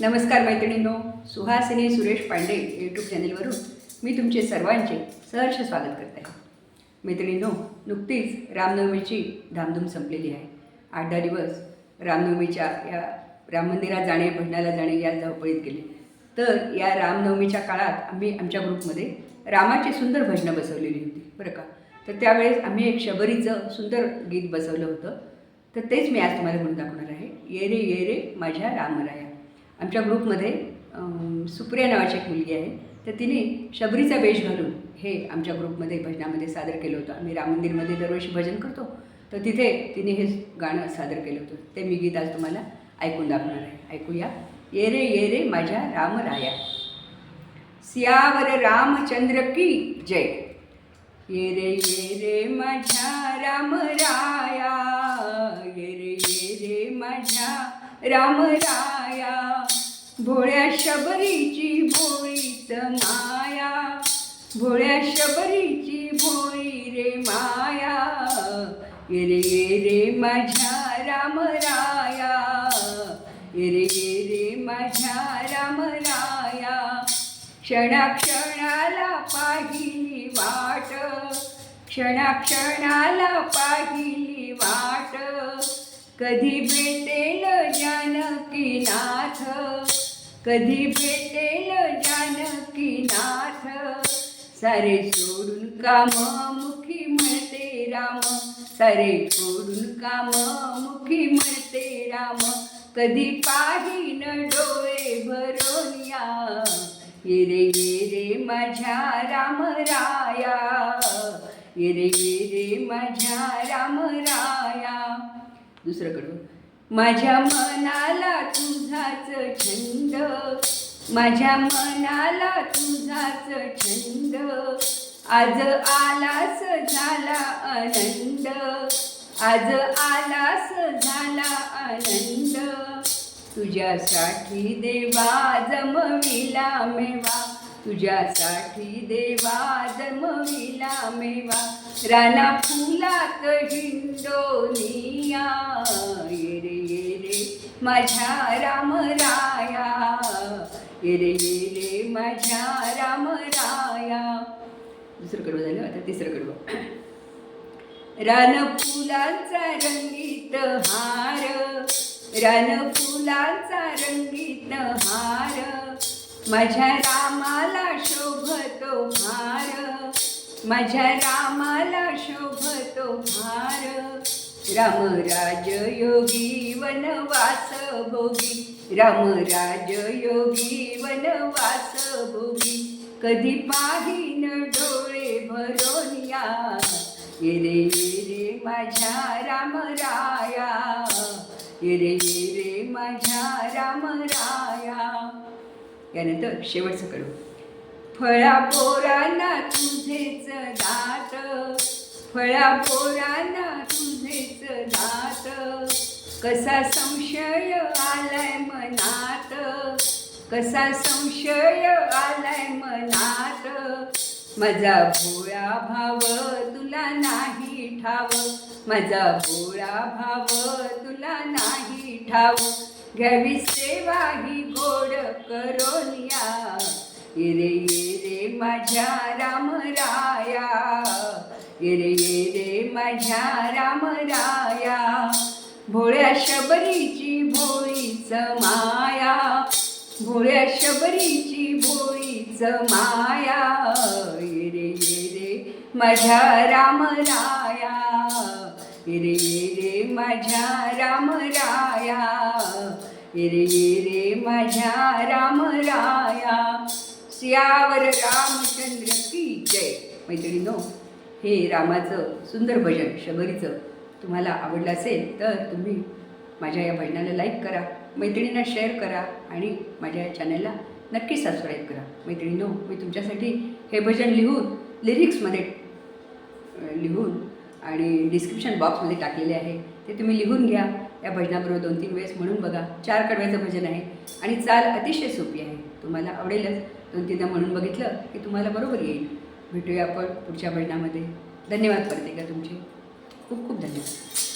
नमस्कार मैत्रिणींनो सुहासिनी सुरेश पांडे यूट्यूब चॅनेलवरून मी तुमचे सर्वांचे सहर्ष स्वागत करते आहे. मैत्रिणींनो नुकतीच रामनवमीची धामधूम संपलेली आहे. आठ दहा दिवस रामनवमीच्या या राम मंदिरात जाणे भजनाला जाणे या धावपळीत गेले. तर या रामनवमीच्या काळात आम्ही आमच्या ग्रुपमध्ये रामाची सुंदर भजनं बसवलेली होती बरं का? तर त्यावेळेस आम्ही एक शबरीचं सुंदर गीत बसवलं होतं. तर तेच मी आज तुम्हाला म्हणून दाखवणार आहे. ये रे ये रे माझ्या रामराया. आमच्या ग्रुपमध्ये सुप्रिया नावाची एक मुलगी आहे. तर तिने शबरीचा वेश घालून हे आमच्या ग्रुपमध्ये भजनामध्ये सादर केलं होतं. आम्ही राम मंदिरमध्ये दरवर्षी भजन करतो. तर तिथे तिने हे गाणं सादर केलं होतं. ते मी गीत आज तुम्हाला ऐकून दाखवणार आहे. ऐकूया. ये रे ये रे माझ्या रामराया. सियावर रामचंद्र की जय. ये रे ये रे माझ्या रामराया. ये रे ये रे माझ्या रामराया. भोळ्या शबरीची भोळीच माया भोळ्या शबरीची भोळी रे माया ये रे ये रे माझ्या रामराया ये रे ये रे माझ्या रामराया क्षणाक्षणाला पाहिली वाट क्षणाक्षणाला पाहिली वाट. कधी भेटेल जानकीनाथ कधी भेटेल जानकी नाथ? सारे सोडून काम मुखी म्हणते राम. सारे सोडून काम मुखी म्हणते राम. कधी पाहिन डोळे भरून या? ये रे रे माझ्या रामराया ये रे येरे रे माझ्या रामराया दुसरं कडून माझ्या मनाला तुझाच छंद. माझ्या मनाला तुझाच छंद. आज आलास झाला आनंद. आज आलास झाला आनंद. तुझ्यासाठी देवा जमविला मेवा. तुझ्यासाठी देवा जमविला मेवा. राना फुलात हिंडोनिया. ये रे माझ्या रामराया रे ये रे माझ्या रामराया दुसरं कडवं झालं आता तिसरं कडवं रान फुलांचा रंगीत हार. रान फुलांचा रंगीत हार. माझ्या रामाला शोभतो भार. माझ्या रामाला शोभतो भार. राम राज योगी वनवास भोगी राम राज योगी वनवास भोगी कधी पाहिन डोळे भरोनिया या येरे माझ्या रामराया ये रे ये रे माझ्या रामराया. यानंतर शेवटचं कडू. फळा पोरांना तुझेच दात फळा पोरा कसा संशय आलाय मनात? कसा संशय आलाय मनात? माझा भोळा भाव तुला नाही ठाव. माझा भोळा भाव तुला नाही ठाव. घ्यावी सेवा ही गोड करोनिया. ये रे ये रे माझ्या रामराया. ये रे ये रे माझ्या रामराया. शबरीची भोळीच माया भोळ्या शबरीची भोळीच माया. ये रे ये रे माझ्या रामराया ये रे ये रे माझ्या रामराया ये रे ये रे माझ्या रामराया सियावर रामचंद्र की जय. मैत्रिणीनो हे रामाचं सुंदर भजन शबरीचं तुम्हाला आवडलं असेल तर तुम्ही माझ्या या भजनाला लाईक करा मैत्रिणींना शेअर करा आणि माझ्या या चॅनलला नक्की सबस्क्राईब करा. मैत्रिणींनो मी तुमच्यासाठी हे भजन लिहून लिरिक्समध्ये लिहून आणि डिस्क्रिप्शन बॉक्समध्ये टाकलेले आहे. ते तुम्ही लिहून घ्या. या भजनाबरोबर दोन तीन वेळेस म्हणून बघा. चार कडव्याचं भजन आहे आणि चाल अतिशय सोपी आहे. तुम्हाला आवडेलच. दोन तीनदा म्हणून बघितलं की तुम्हाला बरोबर येईल. भेटूया आपण पुढच्या भजनामध्ये. धन्यवाद करते का तुमचे. खूप खूप धन्यवाद.